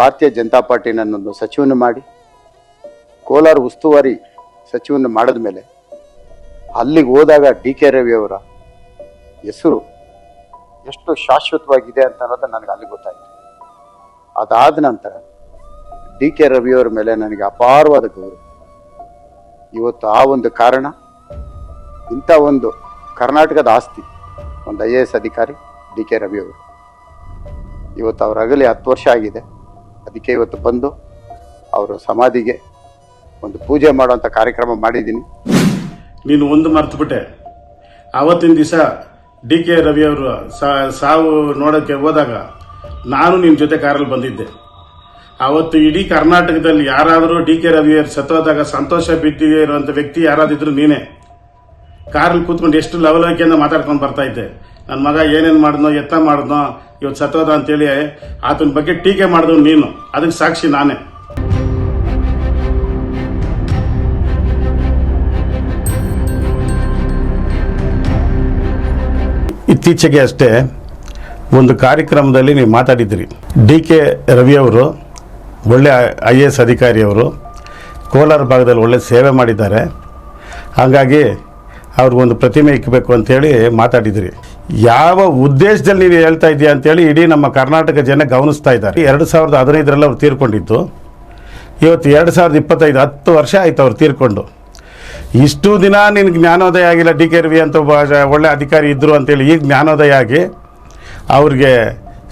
ಭಾರತೀಯ ಜನತಾ ಪಾರ್ಟಿ ನನ್ನೊಂದು ಸಚಿವನ ಮಾಡಿ, ಕೋಲಾರ ಉಸ್ತುವಾರಿ ಸಚಿವನ ಮಾಡಿದ ಮೇಲೆ ಅಲ್ಲಿಗೆ ಹೋದಾಗ ಡಿ ಕೆ ರವಿ ಅವರ ಹೆಸರು ಎಷ್ಟು ಶಾಶ್ವತವಾಗಿದೆ ಅಂತ ಅನ್ನೋದು ನನಗೆ ಅಲ್ಲಿ ಗೊತ್ತಾಯಿತು. ಅದಾದ ನಂತರ ಡಿ ಕೆ ರವಿಯವರ ಮೇಲೆ ನನಗೆ ಅಪಾರವಾದ ಗೌರವ. ಇವತ್ತು ಆ ಒಂದು ಕಾರಣ, ಇಂಥ ಒಂದು ಕರ್ನಾಟಕದ ಆಸ್ತಿ, ಒಂದು ಐ ಎ ಎಸ್ ಅಧಿಕಾರಿ ಡಿ ಕೆ ರವಿಯವರು ಇವತ್ತು ಅವರ ಅಗಲಿ ಹತ್ತು ವರ್ಷ ಆಗಿದೆ. ಅದಕ್ಕೆ ಇವತ್ತು ಬಂದು ಅವರ ಸಮಾಧಿಗೆ ಒಂದು ಪೂಜೆ ಮಾಡುವಂಥ ಕಾರ್ಯಕ್ರಮ ಮಾಡಿದ್ದೀನಿ. ನೀನು ಒಂದು ಮರ್ತುಬಿಟ್ಟೆ ಆವತ್ತಿನ ದಿವಸ ಡಿ ಕೆ ರವಿ ಅವರು ಸಾವು ನೋಡೋಕ್ಕೆ ಹೋದಾಗ ನಾನು ನಿಮ್ಮ ಜೊತೆ ಕಾರಲ್ಲಿ ಬಂದಿದ್ದೆ. ಅವತ್ತು ಇಡೀ ಕರ್ನಾಟಕದಲ್ಲಿ ಯಾರಾದರೂ ಡಿ ಕೆ ರವಿ ಅವರು ಸತ್ತೋದಾಗ ಸಂತೋಷ ಬಿದ್ದಿದೆ ಇರುವಂಥ ವ್ಯಕ್ತಿ ಯಾರಾದಿದ್ರು ನೀನೇ. ಕಾರಲ್ಲಿ ಕೂತ್ಕೊಂಡು ಎಷ್ಟು ಲವಲವಿಕೆಯಿಂದ ಮಾತಾಡ್ಕೊಂಡು ಬರ್ತಾ ಇದ್ದೆ. ನನ್ನ ಮಗ ಏನೇನು ಮಾಡಿದ್ನೋ, ಎತ್ತ ಮಾಡಿದ್ನೋ ಇವತ್ತು ಸತ್ತೋದ ಅಂತೇಳಿ ಆತನ ಬಗ್ಗೆ ಟೀಕೆ ಮಾಡಿದ್ರು ನೀನು. ಅದಕ್ಕೆ ಸಾಕ್ಷಿ ನಾನೇ. ಇತ್ತೀಚೆಗೆ ಅಷ್ಟೇ ಒಂದು ಕಾರ್ಯಕ್ರಮದಲ್ಲಿ ನೀವು ಮಾತಾಡಿದ್ರಿ. ಡಿ ಕೆ ರವಿಯವರು ಒಳ್ಳೆ ಐ ಎ ಎಸ್ ಅಧಿಕಾರಿಯವರು ಕೋಲಾರ ಭಾಗದಲ್ಲಿ ಒಳ್ಳೆ ಸೇವೆ ಮಾಡಿದ್ದಾರೆ. ಹಾಗಾಗಿ ಅವ್ರಿಗೊಂದು ಪ್ರತಿಮೆ ಇಕ್ಕಬೇಕು ಅಂತೇಳಿ ಮಾತಾಡಿದ್ರಿ. ಯಾವ ಉದ್ದೇಶದಲ್ಲಿ ನೀವು ಹೇಳ್ತಾ ಇದೆಯಾ ಅಂತೇಳಿ ಇಡೀ ನಮ್ಮ ಕರ್ನಾಟಕ ಜನ ಗಮನಿಸ್ತಾ ಇದ್ದಾರೆ. ಎರಡು ಸಾವಿರದ ಹದಿನೈದರಲ್ಲಿ ಅವ್ರು ತೀರ್ಕೊಂಡಿದ್ದು. ಇವತ್ತು ಎರಡು ಸಾವಿರದ ಇಪ್ಪತ್ತೈದು ಹತ್ತು ವರ್ಷ ಆಯ್ತು ಅವ್ರು ತೀರ್ಕೊಂಡು. ಇಷ್ಟು ದಿನ ನಿನಗೆ ಜ್ಞಾನೋದಯ ಆಗಿಲ್ಲ ಡಿ ಕೆ ರವಿ ಅಂತ ಒಬ್ಬ ಒಳ್ಳೆ ಅಧಿಕಾರಿ ಇದ್ದರು ಅಂತೇಳಿ ಈಗ ಜ್ಞಾನೋದಯ ಆಗಿ ಅವ್ರಿಗೆ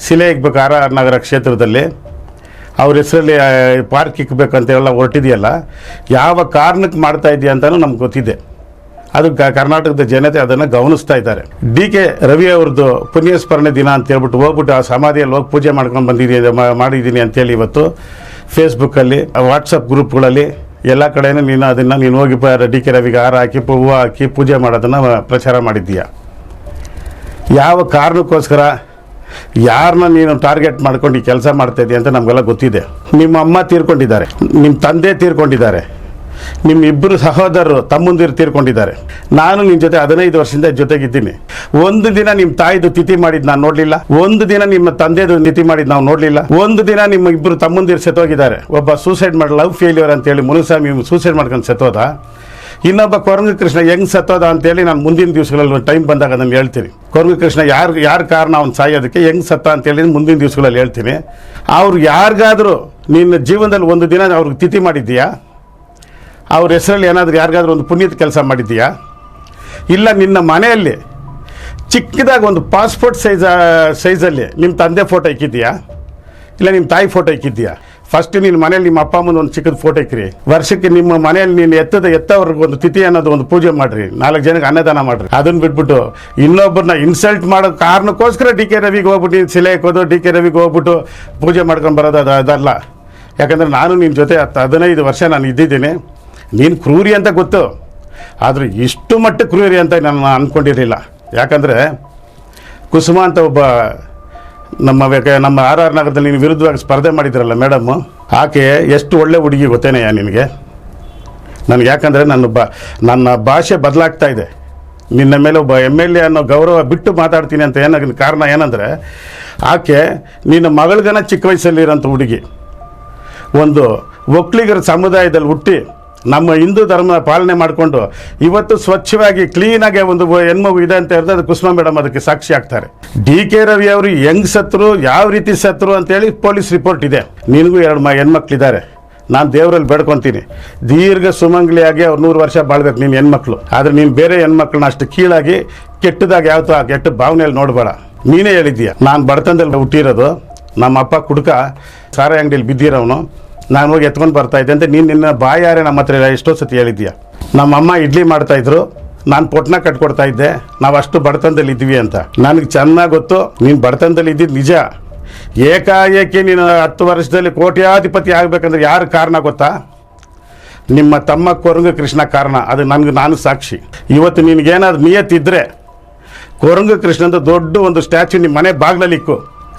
ಶಿಲೆ ಇಕ್ಬೇಕು ಆರ್ ಆರ್ ನಗರ ಕ್ಷೇತ್ರದಲ್ಲಿ. ಅವ್ರ ಹೆಸರಲ್ಲಿ ಪಾರ್ಕ್ ಇಕ್ಬೇಕು ಅಂತೆಲ್ಲ ಹೊರಟಿದೆಯಲ್ಲ. ಯಾವ ಕಾರಣಕ್ಕೆ ಮಾಡ್ತಾ ಇದೆಯಾ ಅಂತಲೂ ನಮ್ಗೆ ಗೊತ್ತಿದೆ. ಅದು ಕರ್ನಾಟಕದ ಜನತೆ ಅದನ್ನು ಗಮನಿಸ್ತಾ ಇದ್ದಾರೆ. ಡಿ ಕೆ ರವಿ ಅವ್ರದ್ದು ಪುಣ್ಯಸ್ಮರಣೆ ದಿನ ಅಂತ ಹೇಳ್ಬಿಟ್ಟು ಹೋಗ್ಬಿಟ್ಟು ಆ ಸಮಾಧಿಯಲ್ಲಿ ಹೋಗಿ ಪೂಜೆ ಮಾಡ್ಕೊಂಡು ಬಂದಿದ್ದೀನಿ ಮಾಡಿದ್ದೀನಿ ಅಂತೇಳಿ ಇವತ್ತು ಫೇಸ್ಬುಕ್ಕಲ್ಲಿ ವಾಟ್ಸಪ್ ಗ್ರೂಪ್ಗಳಲ್ಲಿ ಎಲ್ಲ ಕಡೆಯೂ ನೀನು ಅದನ್ನು ನೀನು ಹೋಗಿ ಡಿ ಕೆ ರವಿಗೆ ಹಾರ ಹಾಕಿ ಹೂವು ಹಾಕಿ, ಪೂಜೆ ಮಾಡೋದನ್ನು ಪ್ರಚಾರ ಮಾಡಿದ್ದೀಯ? ಯಾವ ಕಾರಣಕ್ಕೋಸ್ಕರ ಯಾರನ್ನ ನೀನು ಟಾರ್ಗೆಟ್ ಮಾಡ್ಕೊಂಡು ಈ ಕೆಲಸ ಮಾಡ್ತಾ ಅಂತ ನಮಗೆಲ್ಲ ಗೊತ್ತಿದೆ. ನಿಮ್ಮ ಅಮ್ಮ ತೀರ್ಕೊಂಡಿದ್ದಾರೆ, ನಿಮ್ಮ ತಂದೆ ತೀರ್ಕೊಂಡಿದ್ದಾರೆ. ನಿಮ್ಮ ಇಬ್ಬರು ಸಹೋದರರು ತಮ್ಮಂದಿರು ತೀರ್ಕೊಂಡಿದ್ದಾರೆ. ನಾನು ನಿಮ್ಮ ಜೊತೆ ಹದಿನೈದು ವರ್ಷದಿಂದ ಜೊತೆಗಿದ್ದೀನಿ. ಒಂದು ದಿನ ನಿಮ್ಮ ತಾಯಿದು ತಿಥಿ ಮಾಡಿದ್ ನಾನು ನೋಡಲಿಲ್ಲ. ಒಂದು ದಿನ ನಿಮ್ಮ ತಂದೆದು ತಿಥಿ ಮಾಡಿದ್ ನಾವು ನೋಡಲಿಲ್ಲ. ಒಂದು ದಿನ ನಿಮ್ಮ ಇಬ್ಬರು ತಮ್ಮಂದಿರು ಸೆತೋಗಿದ್ದಾರೆ. ಒಬ್ಬ ಸೂಸೈಡ್ ಮಾಡಿ ಲವ್ ಫೇಲ್ಯೂರ್ ಅಂತೇಳಿ ಮುನುಸ್ವಾಮಿ ಸೂಸೈಡ್ ಮಾಡ್ಕೊಂಡು ಸೆತೋದ. ಇನ್ನೊಬ್ಬ ಕೊರಂಗ ಕೃಷ್ಣ ಹೆಂಗ್ ಸತ್ತೋದ ಅಂತೇಳಿ ನಾನು ಮುಂದಿನ ದಿವಸಗಳಲ್ಲಿ ಟೈಮ್ ಬಂದಾಗ ಅದನ್ನು ಹೇಳ್ತೀನಿ. ಕೊರಂಗ ಕೃಷ್ಣ ಯಾರು ಯಾರು ಕಾರಣ ಅವ್ನು ಸಾಯೋದಕ್ಕೆ ಹೆಂಗ್ ಸತ್ತ ಅಂತೇಳಿ ಮುಂದಿನ ದಿವಸಗಳಲ್ಲಿ ಹೇಳ್ತೀನಿ. ಅವ್ರು ಯಾರಿಗಾದರೂ ನಿನ್ನ ಜೀವನದಲ್ಲಿ ಒಂದು ದಿನ ಅವ್ರಿಗೆ ತಿಥಿ ಮಾಡಿದ್ದೀಯಾ? ಅವ್ರ ಹೆಸರಲ್ಲಿ ಏನಾದರೂ ಯಾರಿಗಾದ್ರೂ ಒಂದು ಪುಣ್ಯದ ಕೆಲಸ ಮಾಡಿದ್ದೀಯಾ? ಇಲ್ಲ, ನಿನ್ನ ಮನೆಯಲ್ಲಿ ಚಿಕ್ಕದಾಗಿ ಒಂದು ಪಾಸ್ಪೋರ್ಟ್ ಸೈಜ ಸೈಜಲ್ಲಿ ನಿಮ್ಮ ತಂದೆ ಫೋಟೋ ಇಕ್ಕಿದ್ದೀಯಾ? ಇಲ್ಲ ನಿಮ್ಮ ತಾಯಿ ಫೋಟೋ ಇಕ್ಕಿದ್ದೀಯಾ? ಫಸ್ಟ್ ನಿನ್ನ ಮನೇಲಿ ನಿಮ್ಮ ಅಪ್ಪ ಅಮ್ಮನ ಒಂದು ಚಿಕ್ಕದ ಫೋಟೋ ಇಕ್ಕಿರಿ ವರ್ಷಕ್ಕೆ ನಿಮ್ಮ ಮನೆಯಲ್ಲಿ ನೀನು ಎತ್ತದ, ಎತ್ತವ್ರಿಗೆ ಒಂದು ತಿಥಿ ಅನ್ನೋದು ಒಂದು ಪೂಜೆ ಮಾಡಿರಿ. ನಾಲ್ಕು ಜನಕ್ಕೆ ಅನ್ನದಾನ ಮಾಡಿರಿ. ಅದನ್ನು ಬಿಟ್ಬಿಟ್ಟು ಇನ್ನೊಬ್ಬರನ್ನ ಇನ್ಸಲ್ಟ್ ಮಾಡೋ ಕಾರಣಕ್ಕೋಸ್ಕರ ಡಿ ಕೆ ರವಿಗೆ ಹೋಗ್ಬಿಟ್ಟು, ನೀನು ಸಿಲೆ ಹಾಕೋದು ಡಿ ಕೆ ರವಿಗೆ ಹೋಗ್ಬಿಟ್ಟು ಪೂಜೆ ಮಾಡ್ಕೊಂಡು ಬರೋದು ಅದು, ಅದಲ್ಲ. ಯಾಕಂದರೆ ನಾನು ನಿನ್ನ ಜೊತೆ ಹತ್ತು ಹದಿನೈದು ವರ್ಷ ನಾನು ಇದ್ದಿದ್ದೀನಿ. ನೀನು ಕ್ರೂರಿ ಅಂತ ಗೊತ್ತು. ಆದರೆ ಇಷ್ಟು ಮಟ್ಟ ಕ್ರೂರಿ ಅಂತ ನಾನು ಅಂದ್ಕೊಂಡಿರಲಿಲ್ಲ ಯಾಕಂದರೆ ಕುಸುಮ ಅಂತ ಒಬ್ಬ ನಮ್ಮ ನಮ್ಮ ಆರ್ ಆರ್ ನಗರದಲ್ಲಿ ನೀನು ವಿರುದ್ಧವಾಗಿ ಸ್ಪರ್ಧೆ ಮಾಡಿದ್ರಲ್ಲ ಮೇಡಮ್ಮು ಆಕೆ ಎಷ್ಟು ಒಳ್ಳೆ ಹುಡುಗಿ ಗೊತ್ತೇನೆಯ ನಿನಗೆ? ನನಗೆ ಯಾಕಂದರೆ ನನ್ನ ಬ, ನನ್ನ ಭಾಷೆ ಬದಲಾಗ್ತಾ ಇದೆ. ನಿನ್ನ ಮೇಲೆ ಒಬ್ಬ ಎಂ ಎಲ್ ಎ ಅನ್ನೋ ಗೌರವ ಬಿಟ್ಟು ಮಾತಾಡ್ತೀನಿ ಅಂತ ಏನಾಗ, ಕಾರಣ ಏನಂದರೆ ಆಕೆ ನಿನ್ನ ಮಗಳಿಗನ ಚಿಕ್ಕ ವಯಸ್ಸಲ್ಲಿರೋಂಥ ಹುಡುಗಿ. ಒಂದು ಒಕ್ಕಲಿಗರ ಸಮುದಾಯದಲ್ಲಿ ಹುಟ್ಟಿ ನಮ್ಮ ಹಿಂದೂ ಧರ್ಮ ಪಾಲನೆ ಮಾಡಿಕೊಂಡು ಇವತ್ತು ಸ್ವಚ್ಛವಾಗಿ ಕ್ಲೀನಾಗಿ ಒಂದು ಹೆಣ್ಮಗು ಇದೆ ಅಂತ ಹೇಳಿದ್ರೆ ಅದು ಕುಸುಮ ಮೇಡಮ್ ಅದಕ್ಕೆ ಸಾಕ್ಷಿ ಆಗ್ತಾರೆ. ಡಿ ಕೆ ರವಿ ಅವರು ಹೆಂಗ್ ಸತ್ರು, ಯಾವ ರೀತಿ ಸತ್ರು ಅಂತೇಳಿ ಪೊಲೀಸ್ ರಿಪೋರ್ಟ್ ಇದೆ. ನಿನಗೂ ಎರಡು ಮ ಹೆಣ್ಮಕ್ಳಿದ್ದಾರೆ. ನಾನು ದೇವರಲ್ಲಿ ಬೇಡ್ಕೊಂತೀನಿ. ದೀರ್ಘ ಸುಮಂಗ್ಲಿಯಾಗಿ ಅವ್ರು ನೂರು ವರ್ಷ ಬಾಳ್ಬೇಕು ನೀನು ಹೆಣ್ಮಕ್ಳು. ಆದರೆ ನೀನು ಬೇರೆ ಹೆಣ್ಮಕ್ಳನ್ನ ಅಷ್ಟು ಕೀಳಾಗಿ, ಕೆಟ್ಟದಾಗ ಯಾವತ್ತೂ ಆ ಕೆಟ್ಟ ಭಾವನೆಯಲ್ಲಿ ನೋಡಬೇಡ. ನೀನೇ ಹೇಳಿದ್ದೀಯ. ನಾನು ಬಡತನದಲ್ಲಿ ಹುಟ್ಟಿರೋದು, ನಮ್ಮ ಅಪ್ಪ ಕುಡ್ಕ ಸಾರ ಅಂಗಡಿಯಲ್ಲಿ ಬಿದ್ದಿರೋನು ನಾನು ಹೋಗಿ ಎತ್ಕೊಂಡು ಬರ್ತಾ ಇದ್ದೆ ಅಂತ ನೀನು ನಿನ್ನ ಬಾಯಾರೆ ನಮ್ಮ ಹತ್ರ ಎಷ್ಟೋ ಸತಿ ಹೇಳಿದ್ಯಾ? ನಮ್ಮ ಅಮ್ಮ ಇಡ್ಲಿ ಮಾಡ್ತಾ ಇದ್ರು, ನಾನು ಪೊಟ್ನ ಕಟ್ಕೊಡ್ತಾ ಇದ್ದೆ, ನಾವು ಅಷ್ಟು ಬಡತನದಲ್ಲಿ ಇದ್ವಿ ಅಂತ. ನನಗೆ ಚೆನ್ನಾಗಿ ಗೊತ್ತು, ನೀನು ಬಡತನದಲ್ಲಿ ಇದ್ದಿದ್ದು ನಿಜ. ಏಕಾಏಕಿ ನೀನು ಹತ್ತು ವರ್ಷದಲ್ಲಿ ಕೋಟ್ಯಾಧಿಪತಿ ಆಗಬೇಕಂದ್ರೆ ಯಾರು ಕಾರಣ ಗೊತ್ತಾ? ನಿಮ್ಮ ತಮ್ಮ ಕೊರಂಗ ಕೃಷ್ಣ ಕಾರಣ, ಅದು ನನಗೆ ನಾನು ಸಾಕ್ಷಿ. ಇವತ್ತು ನಿನಗೇನಾದ್ರು ನಿಯತ್ತಿದ್ರೆ ಕೊರಂಗ ಕೃಷ್ಣಂದು ದೊಡ್ಡ ಒಂದು ಸ್ಟ್ಯಾಚ್ಯೂ ನಿಮ್ಮ ಮನೆ ಬಾಗಿಲಲ್ಲಿ ಇಕ್ಕು.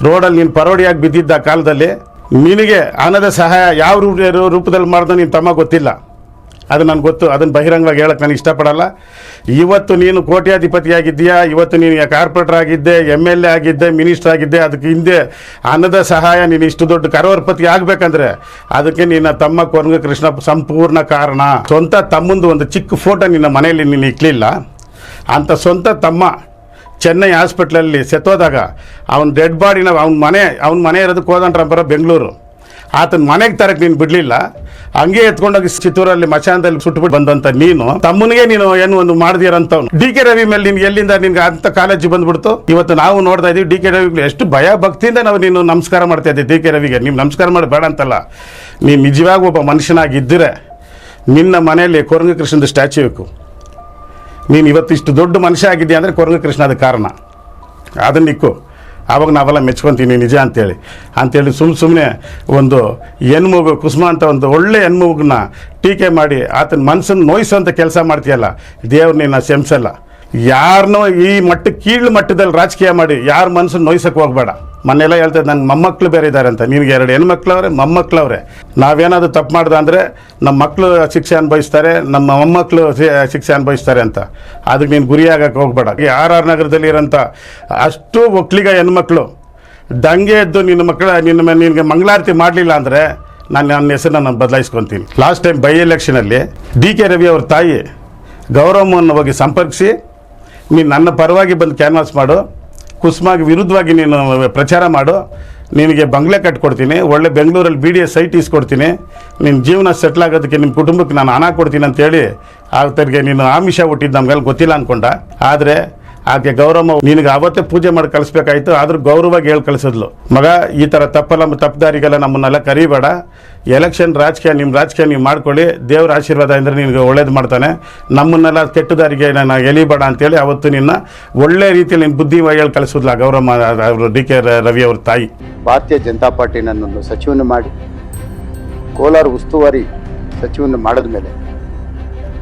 ರೋಡಲ್ಲಿ ನೀನು ಪರೋಡಿಯಾಗಿ ಬಿದ್ದಿದ್ದ ಕಾಲದಲ್ಲಿ ನಿನಗೆ ಹಣದ ಸಹಾಯ ಯಾವ ರೂಪ ರೂಪದಲ್ಲಿ ಮಾಡ್ದೋ ನಿನ್ನ ತಮ್ಮ ಗೊತ್ತಿಲ್ಲ. ಅದು ನನಗೆ ಗೊತ್ತು ಅದನ್ನು ಬಹಿರಂಗವಾಗಿ ಹೇಳಕ್ಕೆ ನಾನು ಇಷ್ಟಪಡಲ್ಲ. ಇವತ್ತು ನೀನು ಕೋಟ್ಯಾಧಿಪತಿ ಆಗಿದ್ದೀಯಾ ಇವತ್ತು ನೀನು ಕಾರ್ಪೊರೇಟರ್ ಆಗಿದ್ದೆ ಎಂ ಎಲ್ ಎ ಆಗಿದ್ದೆ, ಮಿನಿಸ್ಟರ್ ಆಗಿದ್ದೆ, ಅದಕ್ಕೆ ಹಿಂದೆ ಅನ್ನದ ಸಹಾಯ ನೀನು ಇಷ್ಟು ದೊಡ್ಡ ಕರೋರ್ಪತಿ ಆಗಬೇಕಂದ್ರೆ ಅದಕ್ಕೆ ನಿನ್ನ ತಮ್ಮ ಕೊರಂಗ ಕೃಷ್ಣ ಸಂಪೂರ್ಣ ಕಾರಣ. ಸ್ವಂತ ತಮ್ಮಂದು ಒಂದು ಚಿಕ್ಕ ಫೋಟೋ ನಿನ್ನ ಮನೆಯಲ್ಲಿ ನೀನು ಇಕ್ಕಲಿಲ್ಲ ಅಂಥ ಸ್ವಂತ ತಮ್ಮ ಚೆನ್ನೈ ಹಾಸ್ಪಿಟ್ಲಲ್ಲಿ ಸೆತ್ತೋದಾಗ ಅವ್ನ ಡೆಡ್ ಬಾಡಿನ ಅವ್ನ ಮನೆ ಅವ್ನ ಮನೆ ಇರೋದಕ್ಕೆ ಹೋದಂಟ್ರಂಬರ ಬೆಂಗಳೂರು. ಆತನ ಮನೆಗೆ ತರಕ್ಕೆ ನೀನು ಬಿಡಲಿಲ್ಲ. ಹಂಗೆ ಎತ್ಕೊಂಡೋಗಿ ಚಿತ್ತೂರಲ್ಲಿ ಮಚಾನದಲ್ಲಿ ಸುಟ್ಬಿಟ್ಟು ಬಂದಂತ ನೀನು ತಮ್ಮನಿಗೆ ನೀನು ಏನು ಒಂದು ಮಾಡಿದೀರಂತವ್ನು ಡಿ ಕೆ ರವಿ ಮೇಲೆ ನೀನು ಎಲ್ಲಿಂದ ನಿನ್ಗೆ ಅಂತ ಕಾಲೇಜಿಗೆ ಬಂದ್ಬಿಡ್ತು? ಇವತ್ತು ನಾವು ನೋಡ್ತಾ ಇದೀವಿ ಡಿ ಕೆ ರವಿ ಎಷ್ಟು ಭಯ ಭಕ್ತಿಯಿಂದ ನಾವು ನೀನು ನಮಸ್ಕಾರ ಮಾಡ್ತಾ ಇದ್ದೀವಿ ಡಿ ಕೆ ರವಿಗೆ. ನೀವು ನಮಸ್ಕಾರ ಮಾಡಿ ಬೇಡ ಅಂತಲ್ಲ. ನೀನು ನಿಜವಾಗಿ ಒಬ್ಬ ಮನುಷ್ಯನಾಗಿದ್ದರೆ. ನಿನ್ನ ಮನೆಯಲ್ಲಿ ಕೊರಂಗ ಕೃಷ್ಣದ ಸ್ಟ್ಯಾಚ್ಯೂ ಬೇಕು. ನೀನು ಇವತ್ತಿಷ್ಟು ದೊಡ್ಡ ಮನುಷ್ಯ ಆಗಿದ್ಯಾ ಅಂದರೆ ಕೊರಂಗ ಕೃಷ್ಣ ಅದಕ್ಕೆ ಕಾರಣ. ಅದನ್ನ ಇಕ್ಕು. ಆವಾಗ ನಾವೆಲ್ಲ ಮೆಚ್ಕೊತೀವಿ ನಿಜ ಅಂತೇಳಿ. ಅಂತೇಳಿ ಸುಮ್ಮ ಸುಮ್ಮನೆ ಒಂದು ಹೆಣ್ಮಗು, ಕುಸುಮ ಅಂತ ಒಂದು ಒಳ್ಳೆ ಹೆಣ್ಮಗನ್ನ ಟೀಕೆ ಮಾಡಿ ಆತನ ಮನಸ್ಸನ್ನು ನೋಯಿಸುವಂಥ ಕೆಲಸ ಮಾಡ್ತೀಯಲ್ಲ. ದೇವ್ರನ್ನ ನಿನ್ನ ಯಾರನ್ನೋ ಈ ಮಟ್ಟ ಕೀಳು ಮಟ್ಟದಲ್ಲಿ ರಾಜಕೀಯ ಮಾಡಿ ಯಾರ ಮನಸ್ಸನ್ನು ನೋಯ್ಸಕ್ಕೆ ಹೋಗ್ಬೇಡ. ಮನೆಯೆಲ್ಲ ಹೇಳ್ತಾರೆ ನನ್ನ ಮೊಮ್ಮಕ್ಳು ಬೇರೆ ಇದ್ದಾರೆ ಅಂತ. ನಿನಗೆ ಎರಡು ಹೆಣ್ಮಕ್ಳವ್ರೆ, ಮೊಮ್ಮಕ್ಳವ್ರೆ. ನಾವೇನಾದರೂ ತಪ್ಪು ಮಾಡ್ದೆ ಅಂದರೆ ನಮ್ಮ ಮಕ್ಕಳು ಶಿಕ್ಷೆ ಅನುಭವಿಸ್ತಾರೆ, ನಮ್ಮ ಮೊಮ್ಮಕ್ಕಳು ಶಿಕ್ಷೆ ಅನುಭವಿಸ್ತಾರೆ ಅಂತ. ಅದಕ್ಕೆ ನೀನು ಗುರಿಯಾಗಕ್ಕೆ ಹೋಗ್ಬೇಡ. ಈ ಆರ್ ಆರ್ ನಗರದಲ್ಲಿ ಇರೋಂಥ ಅಷ್ಟು ಒಕ್ಕಲಿಗ ಹೆಣ್ಮಕ್ಳು. ದಂಗೆ ಎದ್ದು ನಿನ್ನ ಮಕ್ಕಳ, ನಿನ್ನ ನಿನಗೆ ಮಂಗಳಾರತಿ ಮಾಡಲಿಲ್ಲ ಅಂದರೆ ನಾನು ನನ್ನ ಹೆಸರನ್ನ ನಾನು ಬದಲಾಯಿಸ್ಕೊತೀನಿ. ಲಾಸ್ಟ್ ಟೈಮ್ ಬೈ ಎಲೆಕ್ಷನಲ್ಲಿ ಡಿ ಕೆ ರವಿ ಅವ್ರ ತಾಯಿ ಗೌರವವನ್ನು ಹೋಗಿ ಸಂಪರ್ಕಿಸಿ ನೀನು ನನ್ನ ಪರವಾಗಿ ಬಂದು ಕ್ಯಾನ್ವಾಸ್ ಮಾಡು, ಕುಸುಮಾಗಿ ವಿರುದ್ಧವಾಗಿ ನೀನು ಪ್ರಚಾರ ಮಾಡು, ನಿನಗೆ ಬಂಗ್ಲೆ ಕಟ್ಕೊಡ್ತೀನಿ, ಒಳ್ಳೆ ಬೆಂಗಳೂರಲ್ಲಿ ಬಿ ಡಿ ಎಸ್ ಸೈಟ್ ಇಸ್ಕೊಡ್ತೀನಿ ನಿನ್ನ ಜೀವನ ಸೆಟ್ಲ್ ಆಗೋದಕ್ಕೆ ನಿಮ್ಮ ಕುಟುಂಬಕ್ಕೆ ನಾನು ಹಣ ಕೊಡ್ತೀನಿ ಅಂತೇಳಿ ಆತರಿಗೆ ನೀನು ಆಮಿಷ ಹುಟ್ಟಿದ್ದು ನಮ್ಗೆಲ್ಲ ಗೊತ್ತಿಲ್ಲ ಅಂದ್ಕೊಂಡ ಆದರೆ ಆಕೆ ಗೌರವ ನಿನಗೆ ಅವತ್ತೇ ಪೂಜೆ ಮಾಡಿ ಕಳಿಸ್ಬೇಕಾಯ್ತು, ಆದ್ರೂ ಗೌರವವಾಗಿ ಹೇಳಿ ಕಳಿಸಿದ್ಲು. ಮಗ, ಈ ಥರ ತಪ್ಪಲ್ಲ ತಪ್ಪದಾರಿಗೆಲ್ಲ ನಮ್ಮನ್ನೆಲ್ಲ ಕರಿಬೇಡ. ಎಲೆಕ್ಷನ್ ರಾಜಕೀಯ ನಿಮ್ಮ ರಾಜಕೀಯ ನೀವು ಮಾಡ್ಕೊಳ್ಳಿ. ದೇವ್ರ ಆಶೀರ್ವಾದ ಅಂದ್ರೆ ನಿನಗೆ ಒಳ್ಳೇದು ಮಾಡ್ತಾನೆ. ನಮ್ಮನ್ನೆಲ್ಲ ಕೆಟ್ಟ ದಾರಿಗೆ ನಾನು ಎಲಿಬೇಡ ಅಂತೇಳಿ ಅವತ್ತು ನಿನ್ನ ಒಳ್ಳೆ ರೀತಿಯಲ್ಲಿ ನಿಮ್ಮ ಬುದ್ಧಿ ಹೇಳಿ ಕಳಿಸಿದ್ಲ ಗೌರವ ಅವರು ಡಿ ಕೆ ರವಿ ಅವ್ರ ತಾಯಿ. ಭಾರತೀಯ ಜನತಾ ಪಾರ್ಟಿ ನನ್ನನ್ನು ಸಚಿವನ ಮಾಡಿ, ಕೋಲಾರ ಉಸ್ತುವಾರಿ ಸಚಿವನ ಮಾಡಿದ ಮೇಲೆ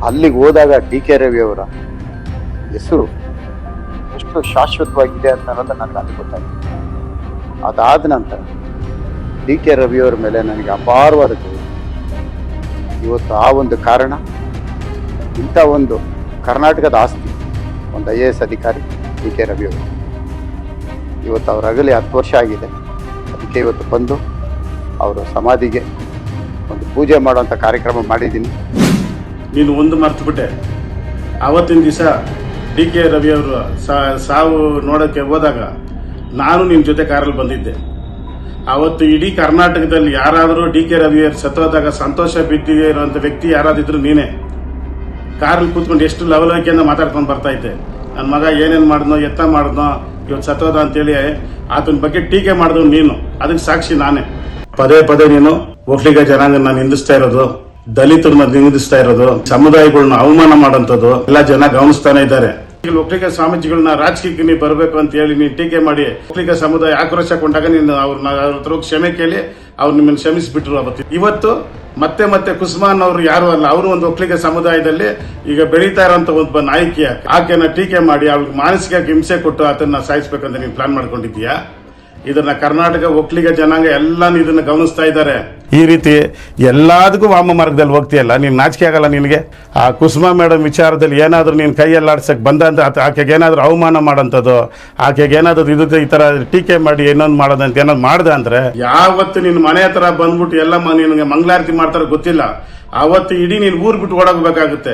ಅಲ್ಲಿಗೆ ಹೋದಾಗ ಡಿ ಕೆ ರವಿ ಅವರ ಹೆಸರು ಎಷ್ಟು ಶಾಶ್ವತವಾಗಿದೆ ಅಂತ ಅನ್ನೋದು ನನಗೆ ಅದು ಅದಾದ ನಂತರ ಡಿ ಕೆ ರವಿಯವರ ಮೇಲೆ ನನಗೆ ಅಪಾರವಾದ ಇವತ್ತು ಆ ಒಂದು ಕಾರಣ, ಇಂಥ ಒಂದು ಕರ್ನಾಟಕದ ಆಸ್ತಿ, ಒಂದು ಐ ಎ ಎಸ್ ಅಧಿಕಾರಿ ಡಿ ಕೆ ರವಿಯವರು ಇವತ್ತು ಅವರ ಅಗಲಿ ಹತ್ತು ವರ್ಷ ಆಗಿದೆ. ಅದಕ್ಕೆ ಇವತ್ತು ಬಂದು ಅವರ ಸಮಾಧಿಗೆ ಒಂದು ಪೂಜೆ ಮಾಡುವಂಥ ಕಾರ್ಯಕ್ರಮ ಮಾಡಿದ್ದೀನಿ. ನೀನು ಒಂದು ಮರ್ತುಬಿಟ್ಟೆ ಆವತ್ತಿನ ದಿವಸ ಡಿ ಕೆ ರವಿ ಅವರು ಸಾವು ನೋಡೋಕ್ಕೆ ಹೋದಾಗ ನಾನು ನಿಮ್ಮ ಜೊತೆ ಕಾರಲ್ಲಿ ಬಂದಿದ್ದೆ. ಅವತ್ತು ಇಡೀ ಕರ್ನಾಟಕದಲ್ಲಿ ಯಾರಾದರೂ ಡಿ ಕೆ ರವಿ ಅವರು ಸತ್ತೋದಾಗ ಸಂತೋಷ ಬಿದ್ದಿದೆ ಇರುವಂಥ ವ್ಯಕ್ತಿ ಯಾರಾದಿದ್ರು ನೀನೇ. ಕಾರಲ್ಲಿ ಕೂತ್ಕೊಂಡು ಎಷ್ಟು ಲವಲವಿಕೆಯಿಂದ ಮಾತಾಡ್ಕೊಂಡು ಬರ್ತಾ ಇದ್ದೆ. ನನ್ನ ಮಗ ಏನೇನು ಮಾಡಿದ್ನೋ, ಎತ್ತ ಮಾಡಿದ್ನೋ, ಇವತ್ತು ಸತ್ತೋದ ಅಂತೇಳಿ ಆತನ ಬಗ್ಗೆ ಟೀಕೆ ಮಾಡಿದ್ರು ನೀನು. ಅದಕ್ಕೆ ಸಾಕ್ಷಿ ನಾನೇ. ಪದೇ ಪದೇ ನೀನು ಒಕ್ಕಲಿಗ ನಾನು ನಿಂದಿಸ್ತಾ ಇರೋದು, ದಲಿತರನ್ನ ನಿಂದಿಸ್ತಾ ಇರೋದು ಸಮುದಾಯಗಳನ್ನ ಅವಮಾನ ಮಾಡೋಂಥದ್ದು ಎಲ್ಲ ಜನ ಗಮನಿಸ್ತಾನೆ ಇದ್ದಾರೆ. ಒಕ್ಕಲಿಗ ಸ್ವಾಮೀಜಿಗಳನ್ನ ರಾಜಕೀಯಕ್ಕೆ ನೀವು ಬರಬೇಕು ಅಂತ ಹೇಳಿ ನೀನು ಟೀಕೆ ಮಾಡಿ ಒಕ್ಕಲಿಗ ಸಮುದಾಯ ಆಕ್ರೋಶಗೊಂಡಾಗ ನೀನು ಅವ್ರನ್ನ ಅವ್ರ ಹತ್ರ ಕ್ಷಮೆ ಕೇಳಿ ಅವ್ರು ನಿಮ್ಮನ್ನು ಕ್ಷಮಿಸಿಬಿಟ್ರು ಅವತ್ತು. ಇವತ್ತು ಮತ್ತೆ ಮತ್ತೆ ಕುಸ್ಮಾನ್ ಅವರು ಯಾರು ಅಲ್ಲ, ಅವರು ಒಂದು ಒಕ್ಕಲಿಗ ಸಮುದಾಯದಲ್ಲಿ ಈಗ ಬೆಳೀತಾ ಇರೋಂಥ ಒಬ್ಬ ನಾಯಕಿಯ ಆಕೆನ ಟೀಕೆ ಮಾಡಿ ಅವ್ರಿಗೆ ಮಾನಸಿಕ ಹಿಂಸೆ ಕೊಟ್ಟು ಅದನ್ನ ಸಾಯಿಸ್ಬೇಕಂತ ನೀವು ಪ್ಲಾನ್ ಮಾಡ್ಕೊಂಡಿದ್ದೀಯಾ? ಇದನ್ನ ಕರ್ನಾಟಕ ಒಕ್ಕಲಿಗ ಜನಾಂಗ ಎಲ್ಲಾನು ಇದನ್ನ ಗಮನಿಸ್ತಾ ಇದ್ದಾರೆ. ಈ ರೀತಿ ಎಲ್ಲದಕ್ಕೂ ವಾಮ ಮಾರ್ಗದಲ್ಲಿ ಹೋಗ್ತೀಯಲ್ಲ, ನೀನು ನಾಚಿಕೆ ಆಗಲ್ಲ ನಿನಗೆ. ಆ ಕುಸುಮಾ ಮೇಡಮ್ ವಿಚಾರದಲ್ಲಿ ಏನಾದರೂ ನೀನು ಕೈಯಲ್ಲಾಡ್ಸಕ್ಕೆ ಬಂದ ಅಂತ ಆಕೆಗೆ ಏನಾದರೂ ಅವಮಾನ ಮಾಡೋಂಥದ್ದು ಆಕೆಗೆ ಏನಾದರೂ ಇದು ಈ ಥರ ಟೀಕೆ ಮಾಡಿ ಇನ್ನೊಂದು ಮಾಡೋದಂತ ಏನಾದ್ರು ಮಾಡ್ದೆ ಅಂದ್ರೆ ಯಾವತ್ತು ನಿನ್ನ ಮನೆ ಹತ್ರ ಬಂದ್ಬಿಟ್ಟು ಎಲ್ಲ ನಿನಗೆ ಮಂಗಳಾರತಿ ಮಾಡ್ತಾರೋ ಗೊತ್ತಿಲ್ಲ. ಆವತ್ತು ಇಡೀ ನೀನು ಊರು ಬಿಟ್ಟು ಓಡೋಗ್ಬೇಕಾಗುತ್ತೆ